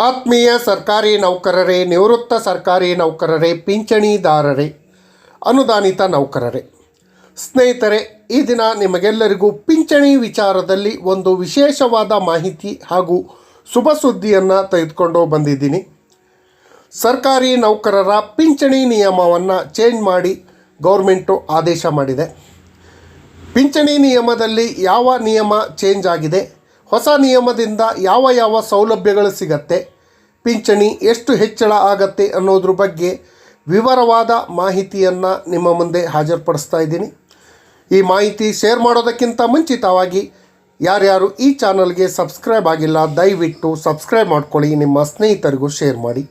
ಆತ್ಮೀಯ ಸರ್ಕಾರಿ ನೌಕರರೇ, ನಿವೃತ್ತ ಸರ್ಕಾರಿ ನೌಕರರೇ, ಪಿಂಚಣಿದಾರರೇ, ಅನುದಾನಿತ ನೌಕರರೇ. ಸ್ನೇಹಿತರೆ, ಈ ದಿನ ನಿಮಗೆಲ್ಲರಿಗೂ ಪಿಂಚಣಿ ವಿಚಾರದಲ್ಲಿ ಒಂದು ವಿಶೇಷವಾದ ಮಾಹಿತಿ ಹಾಗೂ ಶುಭ ಸುದ್ದಿಯನ್ನು ತೆಗೆದುಕೊಂಡು ಬಂದಿದ್ದೀನಿ. ಸರ್ಕಾರಿ ನೌಕರರ ಪಿಂಚಣಿ ನಿಯಮವನ್ನು ಚೇಂಜ್ ಮಾಡಿ ಗೌರ್ಮೆಂಟು ಆದೇಶ ಮಾಡಿದೆ. ಪಿಂಚಣಿ ನಿಯಮದಲ್ಲಿ ಯಾವ ನಿಯಮ ಚೇಂಜ್ ಆಗಿದೆ? ಹೊಸ ನಿಯಮದಿಂದ ಯಾವ ಯಾವ ಸೌಲಭ್ಯಗಳು ಸಿಗತ್ತೆ? ಪಿಂಚಣಿ ಎಷ್ಟು ಹೆಚ್ಚಳ ಆಗತ್ತೆ ಅನ್ನೋದ್ರ ಬಗ್ಗೆ ವಿವರವಾದ ಮಾಹಿತಿಯನ್ನು ನಿಮ್ಮ ಮುಂದೆ ಹಾಜರುಪಡಿಸ್ತಾ ಇದ್ದೀನಿ. ಈ ಮಾಹಿತಿ ಶೇರ್ ಮಾಡೋದಕ್ಕಿಂತ ಮುಂಚಿತವಾಗಿ ಯಾರ್ಯಾರು ಈ ಚಾನಲ್ಗೆ ಸಬ್ಸ್ಕ್ರೈಬ್ ಆಗಿಲ್ಲ, ದಯವಿಟ್ಟು ಸಬ್ಸ್ಕ್ರೈಬ್ ಮಾಡ್ಕೊಳ್ಳಿ, ನಿಮ್ಮ ಸ್ನೇಹಿತರಿಗೂ ಶೇರ್ ಮಾಡಿ.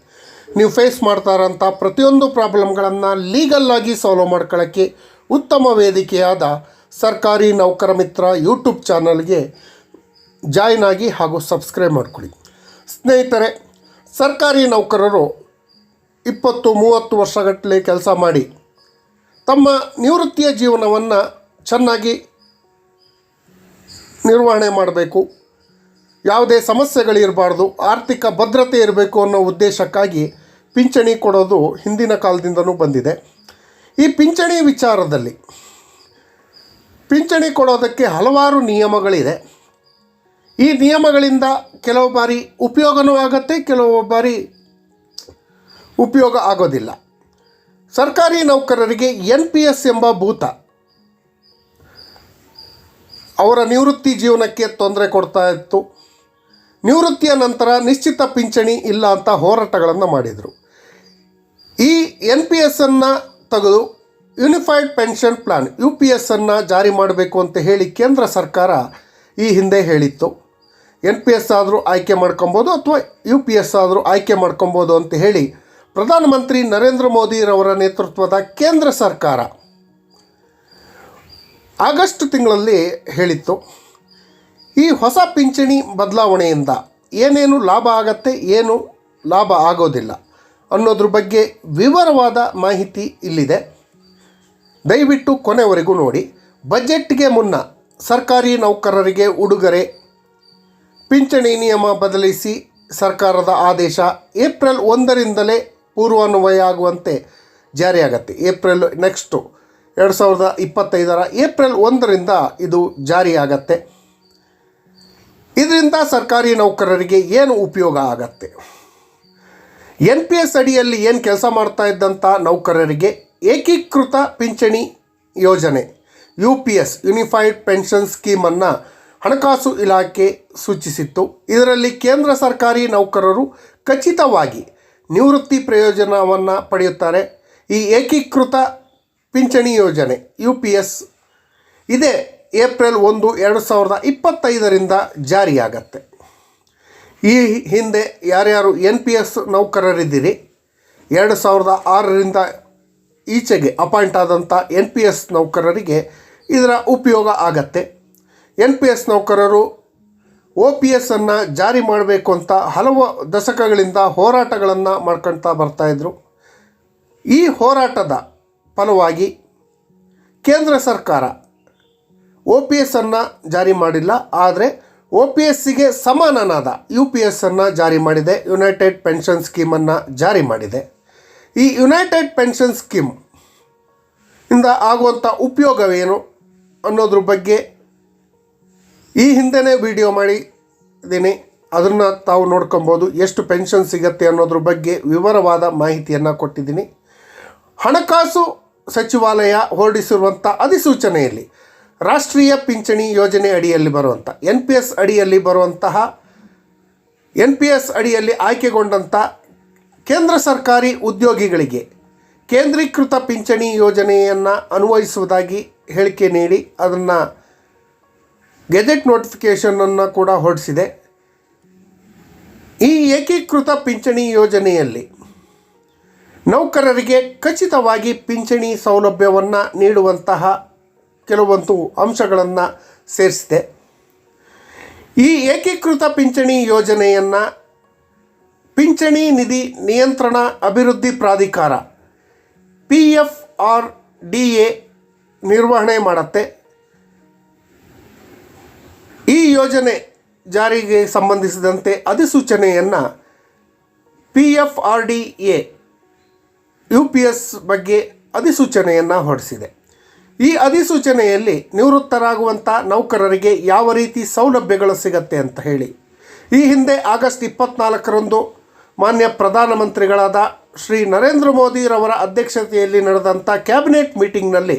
ನೀವು ಫೇಸ್ ಮಾಡ್ತಾ ಇರೋಂಥ ಪ್ರತಿಯೊಂದು ಪ್ರಾಬ್ಲಮ್ಗಳನ್ನು ಲೀಗಲ್ಲಾಗಿ ಸಾಲ್ವ್ ಮಾಡ್ಕೊಳ್ಳೋಕ್ಕೆ ಉತ್ತಮ ವೇದಿಕೆಯಾದ ಸರ್ಕಾರಿ ನೌಕರ ಮಿತ್ರ ಯೂಟ್ಯೂಬ್ ಚಾನಲ್ಗೆ ಜಾಯ್ನ್ ಆಗಿ ಹಾಗೂ ಸಬ್ಸ್ಕ್ರೈಬ್ ಮಾಡಿಕೊಳ್ಳಿ. ಸ್ನೇಹಿತರೆ, ಸರ್ಕಾರಿ ನೌಕರರು ಇಪ್ಪತ್ತು ಮೂವತ್ತು ವರ್ಷಗಟ್ಟಲೆ ಕೆಲಸ ಮಾಡಿ ತಮ್ಮ ನಿವೃತ್ತಿಯ ಜೀವನವನ್ನು ಚೆನ್ನಾಗಿ ನಿರ್ವಹಣೆ ಮಾಡಬೇಕು. ಯಾವುದೇ ಸಮಸ್ಯೆಗಳಿರಬಾರ್ದು, ಆರ್ಥಿಕ ಭದ್ರತೆ ಇರಬೇಕು ಅನ್ನೋ ಉದ್ದೇಶಕ್ಕಾಗಿ ಪಿಂಚಣಿ ಕೊಡೋದು ಹಿಂದಿನ ಕಾಲದಿಂದಲೂ ಬಂದಿದೆ. ಈ ಪಿಂಚಣಿ ವಿಚಾರದಲ್ಲಿ ಪಿಂಚಣಿ ಕೊಡೋದಕ್ಕೆ ಹಲವಾರು ನಿಯಮಗಳಿದೆ. ಈ ನಿಯಮಗಳಿಂದ ಕೆಲವು ಬಾರಿ ಉಪಯೋಗನೂ ಆಗುತ್ತೆ, ಕೆಲವು ಬಾರಿ ಉಪಯೋಗ ಆಗೋದಿಲ್ಲ. ಸರ್ಕಾರಿ ನೌಕರರಿಗೆ ಎನ್ ಪಿ ಎಸ್ ಎಂಬ ಭೂತ ಅವರ ನಿವೃತ್ತಿ ಜೀವನಕ್ಕೆ ತೊಂದರೆ ಕೊಡ್ತಾ ಇತ್ತು. ನಿವೃತ್ತಿಯ ನಂತರ ನಿಶ್ಚಿತ ಪಿಂಚಣಿ ಇಲ್ಲ ಅಂತ ಹೋರಾಟಗಳನ್ನು ಮಾಡಿದರು. ಈ ಎನ್ ಪಿ ಎಸ್ಸನ್ನು ತೆಗೆದು unified pension plan U P ಎಸ್ಸನ್ನು ಜಾರಿ ಮಾಡಬೇಕು ಅಂತ ಹೇಳಿ ಕೇಂದ್ರ ಸರ್ಕಾರ ಈ ಹಿಂದೆ ಹೇಳಿತ್ತು. ಎನ್ ಪಿ ಎಸ್ ಆದರೂ ಆಯ್ಕೆ ಮಾಡ್ಕೊಬೋದು ಅಥವಾ ಯು ಪಿ ಎಸ್ ಆದರೂ ಆಯ್ಕೆ ಮಾಡ್ಕೊಬೋದು ಅಂತ ಹೇಳಿ ಪ್ರಧಾನಮಂತ್ರಿ ನರೇಂದ್ರ ಮೋದಿರವರ ನೇತೃತ್ವದ ಕೇಂದ್ರ ಸರ್ಕಾರ ಆಗಸ್ಟ್ ತಿಂಗಳಲ್ಲಿ ಹೇಳಿತ್ತು, ಈ ಹೊಸ ಪಿಂಚಣಿ ಬದಲಾವಣೆಯಿಂದ ಏನೇನು ಲಾಭ ಆಗತ್ತೆ, ಏನು ಲಾಭ ಆಗೋದಿಲ್ಲ ಅನ್ನೋದ್ರ ಬಗ್ಗೆ ವಿವರವಾದ ಮಾಹಿತಿ ಇಲ್ಲಿದೆ. ದಯವಿಟ್ಟು ಕೊನೆವರೆಗೂ ನೋಡಿ. ಬಜೆಟ್ಗೆ ಮುನ್ನ ಸರ್ಕಾರಿ ನೌಕರರಿಗೆ ಉಡುಗೊರೆ ಪಿಂಚಣಿ ನಿಯಮ ಬದಲಿಸಿ ಸರ್ಕಾರದ ಆದೇಶ ಏಪ್ರಿಲ್ ಒಂದರಿಂದಲೇ ಪೂರ್ವಾನ್ವಯ ಆಗುವಂತೆ ಜಾರಿಯಾಗತ್ತೆ. ಏಪ್ರಿಲ್ ನೆಕ್ಸ್ಟು ಎರಡು ಸಾವಿರದ ಇಪ್ಪತ್ತೈದರ ಏಪ್ರಿಲ್ ಒಂದರಿಂದ ಇದು ಜಾರಿಯಾಗತ್ತೆ. ಇದರಿಂದ ಸರ್ಕಾರಿ ನೌಕರರಿಗೆ ಏನು ಉಪಯೋಗ ಆಗತ್ತೆ? ಎನ್ ಪಿ ಎಸ್ ಅಡಿಯಲ್ಲಿ ಏನು ಕೆಲಸ ಮಾಡ್ತಾ ಇದ್ದಂಥ ನೌಕರರಿಗೆ ಏಕೀಕೃತ ಪಿಂಚಣಿ ಯೋಜನೆ, U P S unified pension ಸ್ಕೀಮನ್ನು ಹಣಕಾಸು ಇಲಾಖೆ ಸೂಚಿಸಿತ್ತು. ಇದರಲ್ಲಿ ಕೇಂದ್ರ ಸರ್ಕಾರಿ ನೌಕರರು ಖಚಿತವಾಗಿ ನಿವೃತ್ತಿ ಪ್ರಯೋಜನವನ್ನು ಪಡೆಯುತ್ತಾರೆ. ಈ ಏಕೀಕೃತ ಪಿಂಚಣಿ ಯೋಜನೆ ಯು ಪಿ ಎಸ್ ಇದೇ ಏಪ್ರಿಲ್ ಒಂದು, ಎರಡು ಸಾವಿರದ ಇಪ್ಪತ್ತೈದರಿಂದ ಜಾರಿಯಾಗತ್ತೆ. ಈ ಹಿಂದೆ ಯಾರ್ಯಾರು ಎನ್ ಪಿ ಎಸ್ ನೌಕರರಿದ್ದೀರಿ? ಎರಡು ಸಾವಿರದ ಆರರಿಂದ ಈಚೆಗೆ ಅಪಾಯಿಂಟ್ ಆದಂಥ ಎನ್ ಪಿ ಎಸ್ ನೌಕರರಿಗೆ ಇದರ ಉಪಯೋಗ ಆಗತ್ತೆ. ಎನ್ ಪಿ ಎಸ್ ನೌಕರರು ಒ ಪಿ ಎಸ್ಸನ್ನು ಜಾರಿ ಮಾಡಬೇಕು ಅಂತ ಹಲವು ದಶಕಗಳಿಂದ ಹೋರಾಟಗಳನ್ನು ಮಾಡ್ಕೊಳ್ತಾ ಬರ್ತಾಯಿದ್ರು ಈ ಹೋರಾಟದ ಫಲವಾಗಿ ಕೇಂದ್ರ ಸರ್ಕಾರ ಒ ಪಿ ಎಸ್ಸನ್ನು ಜಾರಿ ಮಾಡಿಲ್ಲ. ಆದರೆ ಒ ಪಿ ಎಸ್ಸಿಗೆ ಸಮಾನನಾದ ಯು ಪಿ ಎಸ್ಸನ್ನು ಜಾರಿ ಮಾಡಿದೆ. ಯುನೈಟೆಡ್ ಪೆನ್ಷನ್ ಸ್ಕೀಮನ್ನು ಜಾರಿ ಮಾಡಿದೆ. ಈ ಯುನೈಟೆಡ್ ಪೆನ್ಷನ್ ಸ್ಕೀಮ್ ಇಂದ ಆಗುವಂಥ ಉಪಯೋಗವೇನು ಅನ್ನೋದ್ರ ಬಗ್ಗೆ ಈ ಹಿಂದೆನೇ ವಿಡಿಯೋ ಮಾಡಿದ್ದೀನಿ. ಅದನ್ನು ತಾವು ನೋಡ್ಕೊಬೋದು. ಎಷ್ಟು ಪೆನ್ಷನ್ ಸಿಗತ್ತೆ ಅನ್ನೋದ್ರ ಬಗ್ಗೆ ವಿವರವಾದ ಮಾಹಿತಿಯನ್ನು ಕೊಟ್ಟಿದ್ದೀನಿ. ಹಣಕಾಸು ಸಚಿವಾಲಯ ಹೊರಡಿಸಿರುವಂಥ ಅಧಿಸೂಚನೆಯಲ್ಲಿ ರಾಷ್ಟ್ರೀಯ ಪಿಂಚಣಿ ಯೋಜನೆ ಅಡಿಯಲ್ಲಿ ಬರುವಂಥ ಎನ್ ಪಿ ಎಸ್ ಅಡಿಯಲ್ಲಿ ಬರುವಂತಹ ಎನ್ ಪಿ ಎಸ್ ಅಡಿಯಲ್ಲಿ ಆಯ್ಕೆಗೊಂಡಂಥ ಕೇಂದ್ರ ಸರ್ಕಾರಿ ಉದ್ಯೋಗಿಗಳಿಗೆ ಕೇಂದ್ರೀಕೃತ ಪಿಂಚಣಿ ಯೋಜನೆಯನ್ನು ಅನ್ವಯಿಸುವುದಾಗಿ ಹೇಳಿಕೆ ನೀಡಿ, ಅದನ್ನು ಗೆಜೆಟ್ ನೋಟಿಫಿಕೇಷನನ್ನು ಕೂಡ ಹೊರಡಿಸಿದೆ. ಈ ಏಕೀಕೃತ ಪಿಂಚಣಿ ಯೋಜನೆಯಲ್ಲಿ ನೌಕರರಿಗೆ ಖಚಿತವಾಗಿ ಪಿಂಚಣಿ ಸೌಲಭ್ಯವನ್ನು ನೀಡುವಂತಹ ಕೆಲವೊಂದು ಅಂಶಗಳನ್ನು ಸೇರಿಸಿದೆ. ಈ ಏಕೀಕೃತ ಪಿಂಚಣಿ ಯೋಜನೆಯನ್ನು ಪಿಂಚಣಿ ನಿಧಿ ನಿಯಂತ್ರಣ ಅಭಿವೃದ್ಧಿ ಪ್ರಾಧಿಕಾರ, P F R D A ನಿರ್ವಹಣೆ ಮಾಡುತ್ತೆ. ಈ ಯೋಜನೆ ಜಾರಿಗೆ ಸಂಬಂಧಿಸಿದಂತೆ ಅಧಿಸೂಚನೆಯನ್ನು P F R D A U P S ಬಗ್ಗೆ ಅಧಿಸೂಚನೆಯನ್ನು ಹೊರಡಿಸಿದೆ. ಈ ಅಧಿಸೂಚನೆಯಲ್ಲಿ ನಿವೃತ್ತರಾಗುವಂಥ ನೌಕರರಿಗೆ ಯಾವ ರೀತಿ ಸೌಲಭ್ಯಗಳು ಸಿಗತ್ತೆ ಅಂತ ಹೇಳಿ. ಈ ಹಿಂದೆ ಆಗಸ್ಟ್ ಇಪ್ಪತ್ನಾಲ್ಕರಂದು ಮಾನ್ಯ ಪ್ರಧಾನಮಂತ್ರಿಗಳಾದ ಶ್ರೀ ನರೇಂದ್ರ ಮೋದಿರವರ ಅಧ್ಯಕ್ಷತೆಯಲ್ಲಿ ನಡೆದಂಥ ಕ್ಯಾಬಿನೆಟ್ ಮೀಟಿಂಗ್ನಲ್ಲಿ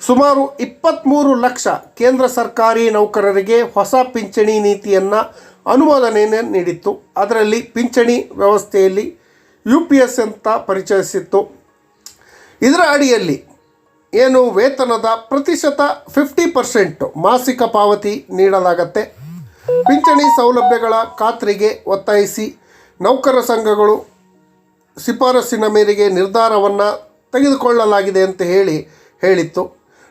ಸುಮಾರು ಇಪ್ಪತ್ತ್ಮೂರು ಲಕ್ಷ ಕೇಂದ್ರ ಸರ್ಕಾರಿ ನೌಕರರಿಗೆ ಹೊಸ ಪಿಂಚಣಿ ನೀತಿಯನ್ನು ಅನುಮೋದನೆಯನ್ನು ನೀಡಿತ್ತು. ಅದರಲ್ಲಿ ಪಿಂಚಣಿ ವ್ಯವಸ್ಥೆಯಲ್ಲಿ ಯು ಪಿ ಎಸ್ ಅಂತ ಪರಿಚಯಿಸಿತ್ತು. ಇದರ ಅಡಿಯಲ್ಲಿ ಏನು ವೇತನದ ಪ್ರತಿಶತ ಫಿಫ್ಟಿ ಪರ್ಸೆಂಟ್ ಮಾಸಿಕ ಪಾವತಿ ನೀಡಲಾಗತ್ತೆ. ಪಿಂಚಣಿ ಸೌಲಭ್ಯಗಳ ಖಾತ್ರಿಗೆ ಒತ್ತಾಯಿಸಿ ನೌಕರ ಸಂಘಗಳು ಶಿಫಾರಸ್ಸಿನ ಮೇರೆಗೆ ನಿರ್ಧಾರವನ್ನು ತೆಗೆದುಕೊಳ್ಳಲಾಗಿದೆ ಅಂತ ಹೇಳಿ ಹೇಳಿತ್ತು.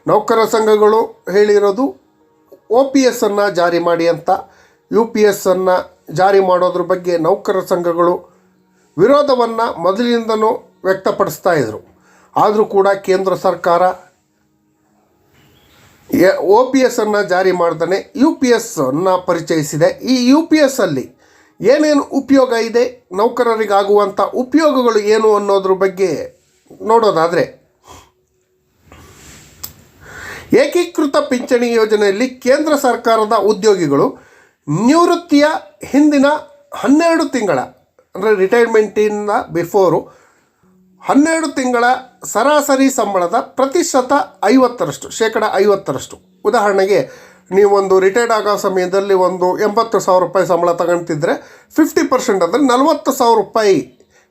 ನೌಕರ ಸಂಘಗಳು ಹೇಳಿರೋದು ಒ ಪಿ ಎಸ್ಸನ್ನು ಜಾರಿ ಮಾಡಿ ಅಂತ. ಯು ಪಿ ಎಸ್ಸನ್ನು ಜಾರಿ ಮಾಡೋದ್ರ ಬಗ್ಗೆ ನೌಕರ ಸಂಘಗಳು ವಿರೋಧವನ್ನು ಮೊದಲಿನಿಂದನೂ ವ್ಯಕ್ತಪಡಿಸ್ತಾ ಇದ್ದರು ಆದರೂ ಕೂಡ ಕೇಂದ್ರ ಸರ್ಕಾರ ಒ ಪಿ ಎಸ್ಸನ್ನು ಜಾರಿ ಮಾಡ್ದೇ ಯು ಪಿ ಎಸ್ಸನ್ನು ಪರಿಚಯಿಸಿದೆ. ಈ ಯು ಪಿ ಎಸ್ಸಲ್ಲಿ ಏನೇನು ಉಪಯೋಗ ಇದೆ ನೌಕರರಿಗಾಗುವಂಥ ಉಪಯೋಗಗಳು ಏನು ಅನ್ನೋದ್ರ ಬಗ್ಗೆ ನೋಡೋದಾದರೆ ಏಕೀಕೃತ ಪಿಂಚಣಿ ಯೋಜನೆಯಲ್ಲಿ ಕೇಂದ್ರ ಸರ್ಕಾರದ ಉದ್ಯೋಗಿಗಳು ನಿವೃತ್ತಿಯ ಹಿಂದಿನ ಹನ್ನೆರಡು ತಿಂಗಳ, ಅಂದರೆ ರಿಟೈರ್ಮೆಂಟಿಂದ ಬಿಫೋರು ಹನ್ನೆರಡು ತಿಂಗಳ ಸರಾಸರಿ ಸಂಬಳದ ಪ್ರತಿಶತ ಐವತ್ತರಷ್ಟು, ಶೇಕಡ ಐವತ್ತರಷ್ಟು. ಉದಾಹರಣೆಗೆ, ನೀವೊಂದು ರಿಟೈರ್ಡ್ ಆಗೋ ಸಮಯದಲ್ಲಿ ಒಂದು ಎಂಬತ್ತು ಸಾವಿರ ರೂಪಾಯಿ ಸಂಬಳ ತಗೊಳ್ತಿದ್ರೆ ಫಿಫ್ಟಿ ಪರ್ಸೆಂಟ್ ಅಂದರೆ ನಲವತ್ತು ಸಾವಿರ ರೂಪಾಯಿ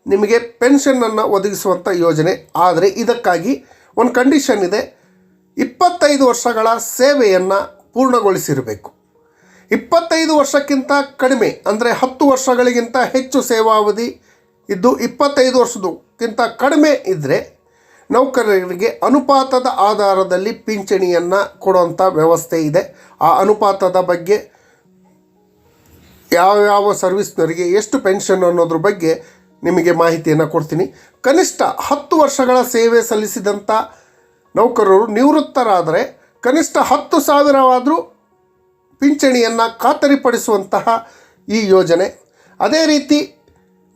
ನಿಮಗೆ ಪೆನ್ಷನನ್ನು ಒದಗಿಸುವಂಥ ಯೋಜನೆ. ಆದರೆ ಇದಕ್ಕಾಗಿ ಒಂದು ಕಂಡೀಷನ್ ಇದೆ. ಇಪ್ಪತ್ತೈದು ವರ್ಷಗಳ ಸೇವೆಯನ್ನು ಪೂರ್ಣಗೊಳಿಸಿರಬೇಕು. ಇಪ್ಪತ್ತೈದು ವರ್ಷಕ್ಕಿಂತ ಕಡಿಮೆ, ಅಂದರೆ ಹತ್ತು ವರ್ಷಗಳಿಗಿಂತ ಹೆಚ್ಚು ಸೇವಾವಧಿ ಇದ್ದು ಇಪ್ಪತ್ತೈದು ವರ್ಷದಕ್ಕಿಂತ ಕಡಿಮೆ ಇದ್ದರೆ ನೌಕರರಿಗೆ ಅನುಪಾತದ ಆಧಾರದಲ್ಲಿ ಪಿಂಚಣಿಯನ್ನು ಕೊಡುವಂಥ ವ್ಯವಸ್ಥೆ ಇದೆ. ಆ ಅನುಪಾತದ ಬಗ್ಗೆ ಯಾವ ಯಾವ ಸರ್ವಿಸ್ನವರಿಗೆ ಎಷ್ಟು ಪೆನ್ಷನ್ ಅನ್ನೋದ್ರ ಬಗ್ಗೆ ನಿಮಗೆ ಮಾಹಿತಿಯನ್ನು ಕೊಡ್ತೀನಿ. ಕನಿಷ್ಠ ಹತ್ತು ವರ್ಷಗಳ ಸೇವೆ ಸಲ್ಲಿಸಿದಂಥ ನೌಕರರು ನಿವೃತ್ತರಾದರೆ ಕನಿಷ್ಠ ಹತ್ತು ಸಾವಿರವಾದರೂ ಪಿಂಚಣಿಯನ್ನು ಖಾತರಿಪಡಿಸುವಂತಹ ಈ ಯೋಜನೆ. ಅದೇ ರೀತಿ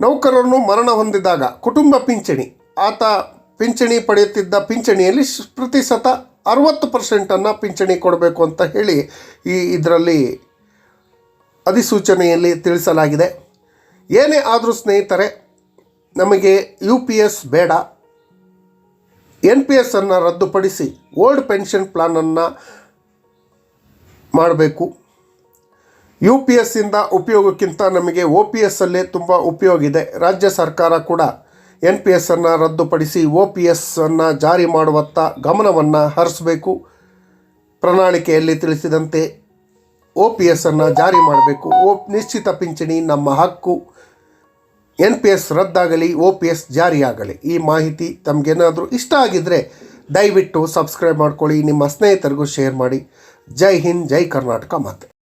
ನೌಕರರನ್ನು ಮರಣ ಹೊಂದಿದಾಗ ಕುಟುಂಬ ಪಿಂಚಣಿ. ಆತ ಪಿಂಚಣಿ ಪಡೆಯುತ್ತಿದ್ದ ಪಿಂಚಣಿಯಲ್ಲಿ ಪ್ರತಿ ಪ್ರತಿಶತ ಅರವತ್ತು ಪರ್ಸೆಂಟನ್ನು ಪಿಂಚಣಿ ಕೊಡಬೇಕು ಅಂತ ಹೇಳಿ ಈ ಇದರಲ್ಲಿ ಅಧಿಸೂಚನೆಯಲ್ಲಿ ತಿಳಿಸಲಾಗಿದೆ. ಏನೇ ಆದರೂ ಸ್ನೇಹಿತರೆ, ನಮಗೆ ಯು ಪಿ ಎಸ್ ಬೇಡ. ಎನ್ ಪಿ ಎಸ್ಸನ್ನು ರದ್ದುಪಡಿಸಿ ಓಲ್ಡ್ ಪೆನ್ಷನ್ ಪ್ಲಾನನ್ನು ಮಾಡಬೇಕು. ಯು ಪಿ ಎಸ್ಸಿಂದ ಉಪಯೋಗಕ್ಕಿಂತ ನಮಗೆ ಒ ಪಿ ಎಸ್ಸಲ್ಲೇ ತುಂಬ ಉಪಯೋಗ ಇದೆ. ರಾಜ್ಯ ಸರ್ಕಾರ ಕೂಡ ಎನ್ ಪಿ ಎಸ್ಸನ್ನು ರದ್ದುಪಡಿಸಿ ಒ ಪಿ ಎಸ್ಸನ್ನು ಜಾರಿ ಮಾಡುವತ್ತ ಗಮನವನ್ನು ಹರಿಸಬೇಕು. ಪ್ರಣಾಳಿಕೆಯಲ್ಲಿ ತಿಳಿಸಿದಂತೆ ಒ ಪಿ ಎಸ್ಸನ್ನು ಜಾರಿ ಮಾಡಬೇಕು. ಓ, ನಿಶ್ಚಿತ ಪಿಂಚಣಿ ನಮ್ಮ ಹಕ್ಕು. ಎನ್ ಪಿ ಎಸ್ ರದ್ದಾಗಲಿ, ಓ ಪಿ ಎಸ್ ಜಾರಿಯಾಗಲಿ. ಈ ಮಾಹಿತಿ ತಮಗೇನಾದರೂ ಇಷ್ಟ ಆಗಿದ್ದರೆ ದಯವಿಟ್ಟು ಸಬ್ಸ್ಕ್ರೈಬ್ ಮಾಡ್ಕೊಳ್ಳಿ, ನಿಮ್ಮ ಸ್ನೇಹಿತರಿಗೂ ಶೇರ್ ಮಾಡಿ. ಜೈ ಹಿಂದ್, ಜೈ ಕರ್ನಾಟಕ ಮಾತೆ.